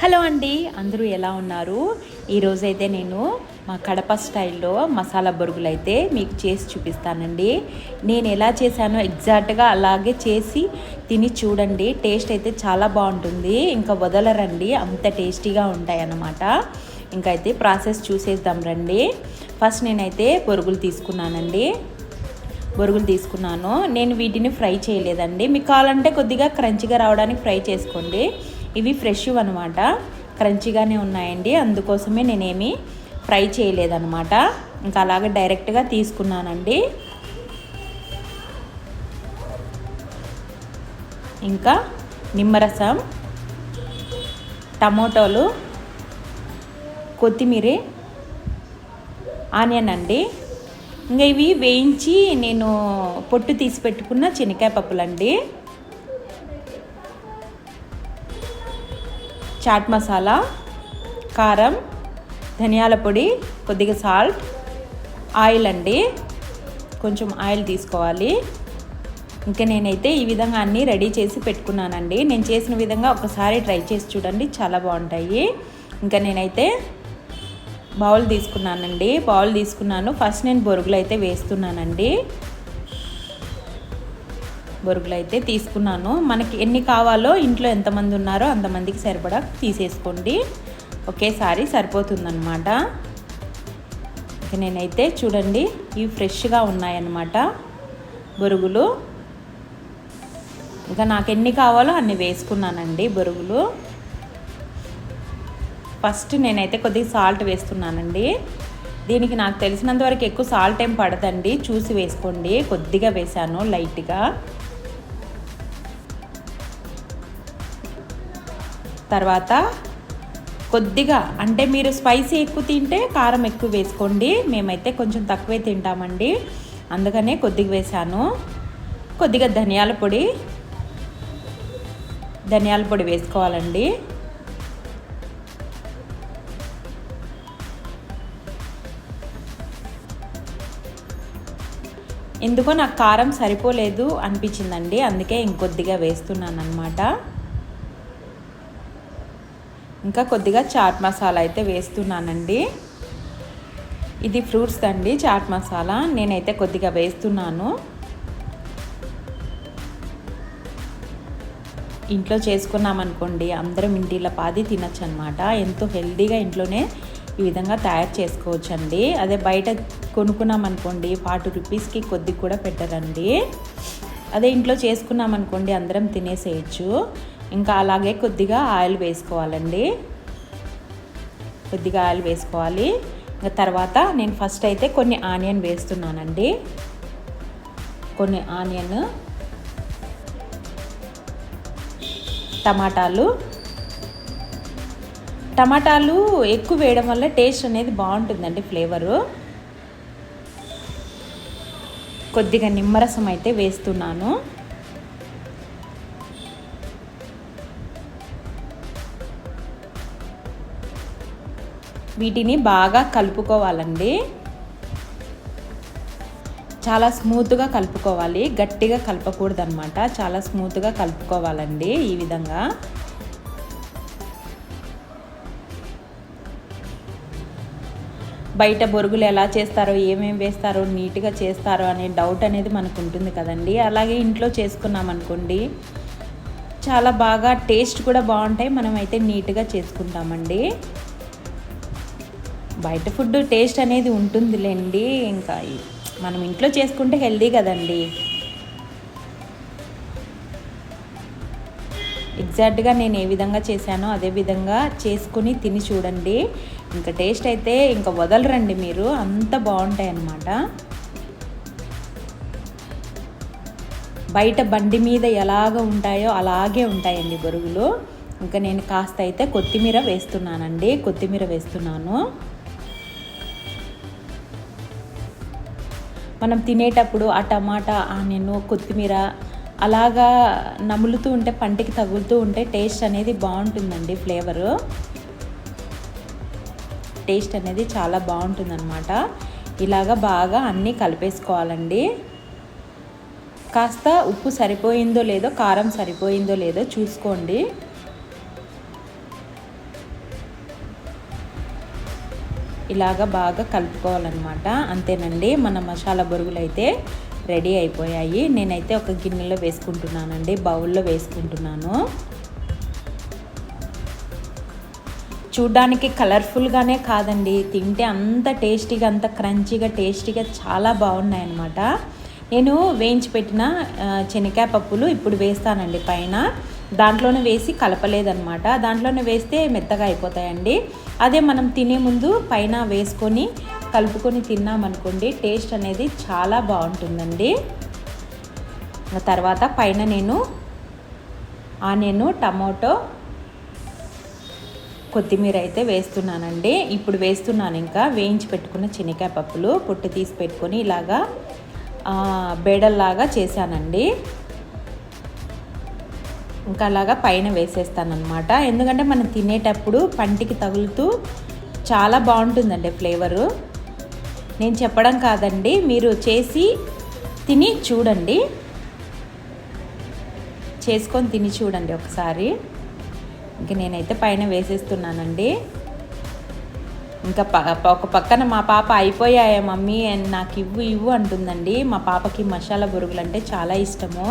Hello అండి అందరూ ఎలా ఉన్నారు? ఈరోజైతే నేను మా కడప స్టైల్లో మసాలా బొరుగులు అయితే మీకు చేసి చూపిస్తానండి. నేను ఎలా చేశానో ఎగ్జాక్ట్గా అలాగే చేసి తిని చూడండి. టేస్ట్ అయితే చాలా బాగుంటుంది. ఇంకా వదలరండి. అంత టేస్టీగా ఉంటాయి అన్నమాట ఇంకా అయితే ప్రాసెస్ చూసేద్దాం రండి. ఫస్ట్ నేనైతే బొరుగులు తీసుకున్నానండి. బొరుగులు తీసుకున్నాను. నేను వీటిని ఫ్రై చేయలేదండి. మీకు కావాలంటే కొద్దిగా క్రంచిగా రావడానికి ఫ్రై చేసుకోండి. ఇవి ఫ్రెష్ అనమాట క్రంచిగానే ఉన్నాయండి. అందుకోసమే నేనేమి ఫ్రై చేయలేదనమాట ఇంకా అలాగే డైరెక్ట్గా తీసుకున్నానండి. ఇంకా నిమ్మరసం టమోటోలు కొత్తిమీర ఆనియన్ అండి. ఇంకా ఇవి వేయించి నేను పొట్టు తీసి పెట్టుకున్న శనక్కాయ పప్పులండి. చాట్ మసాలా కారం ధనియాల పొడి కొద్దిగా సాల్ట్ ఆయిల్ అండి. కొంచెం ఆయిల్ తీసుకోవాలి. ఇంకా నేనైతే ఈ విధంగా అన్నీ రెడీ చేసి పెట్టుకున్నానండి. నేను చేసిన విధంగా ఒకసారి ట్రై చేసి చూడండి చాలా బాగుంటాయి. ఇంకా నేనైతే బౌల్ తీసుకున్నానండి. బౌల్ తీసుకున్నాను. ఫస్ట్ నేను బొరుగులు అయితే వేస్తున్నానండి. బొరుగులు అయితే తీసుకున్నాను. మనకి ఎన్ని కావాలో ఇంట్లో ఎంతమంది ఉన్నారో అంతమందికి సరిపడా తీసేసుకోండి. ఒకేసారి సరిపోతుందన్నమాట. నేనైతే చూడండి ఇవి ఫ్రెష్గా ఉన్నాయన్నమాట బొరుగులు. ఇంకా నాకు ఎన్ని కావాలో అన్ని వేసుకున్నానండి బొరుగులు. ఫస్ట్ నేనైతే కొద్దిగా సాల్ట్ వేస్తున్నానండి. దీనికి నాకు తెలిసినంత వరకు ఎక్కువ సాల్ట్ ఏం పడదండి. చూసి వేసుకోండి. కొద్దిగా వేసాను లైట్గా. తర్వాత కొద్దిగా అంటే మీరు స్పైసీ ఎక్కువ తింటే కారం ఎక్కువ వేసుకోండి. మేమైతే కొంచెం తక్కువే తింటామండి. అందుకనే కొద్దిగా వేసాను. కొద్దిగా ధనియాల పొడి ధనియాల పొడి వేసుకోవాలండి. ఎందుకో నాకు కారం సరిపోలేదు అనిపించిందండి. అందుకే ఇంకొద్దిగా వేస్తున్నాను అనమాట ఇంకా కొద్దిగా చాట్ మసాలా అయితే వేస్తున్నానండి. ఇది ఫ్రూట్స్ అండి చాట్ మసాలా. నేనైతే కొద్దిగా వేస్తున్నాను. ఇంట్లో చేసుకున్నామనుకోండి అందరం ఇంటిలో పాది తినచ్చు అనమాట ఎంతో హెల్దీగా ఇంట్లోనే ఈ విధంగా తయారు చేసుకోవచ్చు అండి అదే బయట కొనుక్కున్నామనుకోండి ఫార్టీ రూపీస్కి కొద్ది కూడా పెట్టరండి. అదే ఇంట్లో చేసుకున్నామనుకోండి అందరం తినేసేయచ్చు. ఇంకా అలాగే కొద్దిగా ఆయిల్ వేసుకోవాలండి. కొద్దిగా ఆయిల్ వేసుకోవాలి. ఇంకా తర్వాత నేను ఫస్ట్ అయితే కొన్ని ఆనియన్ వేస్తున్నానండి. కొన్ని ఆనియన్ టమాటాలు. టమాటాలు ఎక్కువ వేయడం వల్ల టేస్ట్ అనేది బాగుంటుందండి ఫ్లేవరు. కొద్దిగా నిమ్మరసం అయితే వేస్తున్నాను. వీటిని బాగా కలుపుకోవాలండి. చాలా స్మూత్గా కలుపుకోవాలి. గట్టిగా కలపకూడదు అనమాట చాలా స్మూత్గా కలుపుకోవాలండి ఈ విధంగా. బయట బొరుగులు ఎలా చేస్తారో ఏమేమి వేస్తారో నీట్గా చేస్తారో అనే డౌట్ అనేది మనకు ఉంటుంది కదండి. అలాగే ఇంట్లో చేసుకున్నాం అనుకోండి చాలా బాగా టేస్ట్ కూడా బాగుంటాయి. మనమైతే నీట్గా చేసుకుంటామండి. బయట ఫుడ్ టేస్ట్ అనేది ఉంటుందిలేండి. ఇంకా మనం ఇంట్లో చేసుకుంటే హెల్దీ కదండి. ఎగ్జాక్ట్గా నేను ఏ విధంగా చేశానో అదే విధంగా చేసుకుని తిని చూడండి. ఇంకా టేస్ట్ అయితే ఇంకా వదలరండి మీరు. అంత బాగుంటాయి అన్నమాట బయట బండి మీద ఎలాగ ఉంటాయో అలాగే ఉంటాయండి బొరుగులు. ఇంకా నేను కాస్త అయితే కొత్తిమీర వేస్తున్నానండి. కొత్తిమీర వేస్తున్నాను. మనం తినేటప్పుడు ఆ టమాటా ఆనియన్ కొత్తిమీర అలాగా నములుతూ ఉంటే పంటికి తగులుతూ ఉంటే టేస్ట్ అనేది బాగుంటుందండి ఫ్లేవరు. టేస్ట్ అనేది చాలా బాగుంటుందన్నమాట. ఇలాగా బాగా అన్నీ కలిపేసుకోవాలండి. కాస్త ఉప్పు సరిపోయిందో లేదో కారం సరిపోయిందో లేదో చూసుకోండి. ఇలాగ బాగా కలుపుకోవాలన్నమాట. అంతేనండి మన మసాలా బొరుగులు అయితే రెడీ అయిపోయాయి. నేనైతే ఒక గిన్నెలో వేసుకుంటున్నానండి బౌల్లో వేసుకుంటున్నాను. చూడ్డానికి కలర్ఫుల్గానే కాదండి తింటే అంత టేస్టీగా అంత క్రంచీగా టేస్టీగా చాలా బాగున్నాయి అన్నమాట నేను వేయించి పెట్టిన శనగకాయ పప్పులు ఇప్పుడు వేస్తానండి పైన. దాంట్లోనే వేసి కలపలేదనమాట దాంట్లోనే వేస్తే మెత్తగా అయిపోతాయండి. అదే మనం తినే ముందు పైన వేసుకొని కలుపుకొని తిన్నామనుకోండి టేస్ట్ అనేది చాలా బాగుంటుందండి. తర్వాత పైన నేను ఆనియన్ టమాటో కొత్తిమీర అయితే వేస్తున్నానండి. ఇప్పుడు వేస్తున్నాను ఇంకా. వేయించి పెట్టుకున్న శనగకాయ పప్పులు పొట్టు తీసి పెట్టుకొని ఇలాగా బేడల్లాగా చేశానండి. ఇంకా అలాగా పైన వేసేస్తానమాట ఎందుకంటే మనం తినేటప్పుడు పంటికి తగులుతూ చాలా బాగుంటుందండి ఫ్లేవరు. నేను చెప్పడం కాదండి మీరు చేసి తిని చూడండి. చేసుకొని తిని చూడండి ఒకసారి. ఇంక నేనైతే పైన వేసేస్తున్నానండి. ఇంకా ఒక పక్కన మా పాప అయిపోయాయా మమ్మీ నాకు ఇవ్వు ఇవ్వు అంటుందండి. మా పాపకి మసాలా బురుగులు అంటే చాలా ఇష్టము.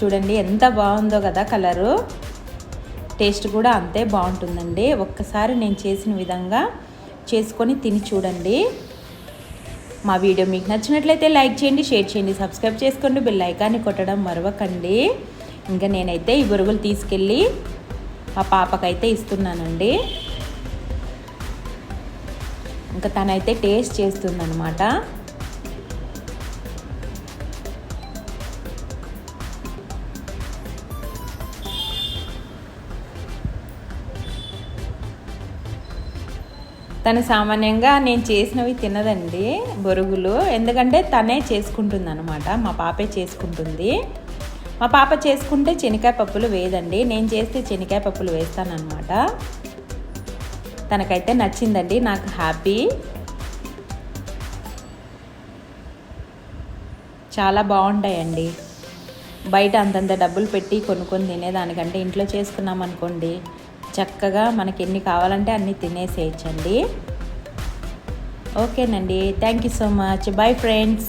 చూడండి ఎంత బాగుందో కదా కలరు. టేస్ట్ కూడా అంతే బాగుంటుందండి. ఒక్కసారి నేను చేసిన విధంగా చేసుకొని తిని చూడండి. మా వీడియో మీకు నచ్చినట్లయితే లైక్ చేయండి షేర్ చేయండి సబ్స్క్రైబ్ చేసుకోండి బిల్ ఐకాన్ని కొట్టడం మరవకండి. ఇంకా నేనైతే ఈ బురుగులు తీసుకెళ్ళి మా పాపకైతే ఇస్తున్నానండి. ఇంకా తనైతే టేస్ట్ చేస్తుందనమాట తను సామాన్యంగా నేను చేసినవి తినదండి బొరుగులు. ఎందుకంటే తనే చేసుకుంటుంది అనమాట మా పాపే చేసుకుంటుంది. మా పాప చేసుకుంటే శనకాయ పప్పులు వేయదండి. నేను చేస్తే శనకాయ పప్పులు వేస్తానమాట తనకైతే నచ్చిందండి. నాకు హ్యాపీ. చాలా బాగుంటాయండి. బయట అంతంత డబ్బులు పెట్టి కొనుక్కొని తినేదానికంటే ఇంట్లో చేసుకున్నాం అనుకోండి చక్కగా మనకి ఎన్ని కావాలంటే అన్నీ తినేసేయచ్చండి. ఓకేనండి. Thank you so much. Bye friends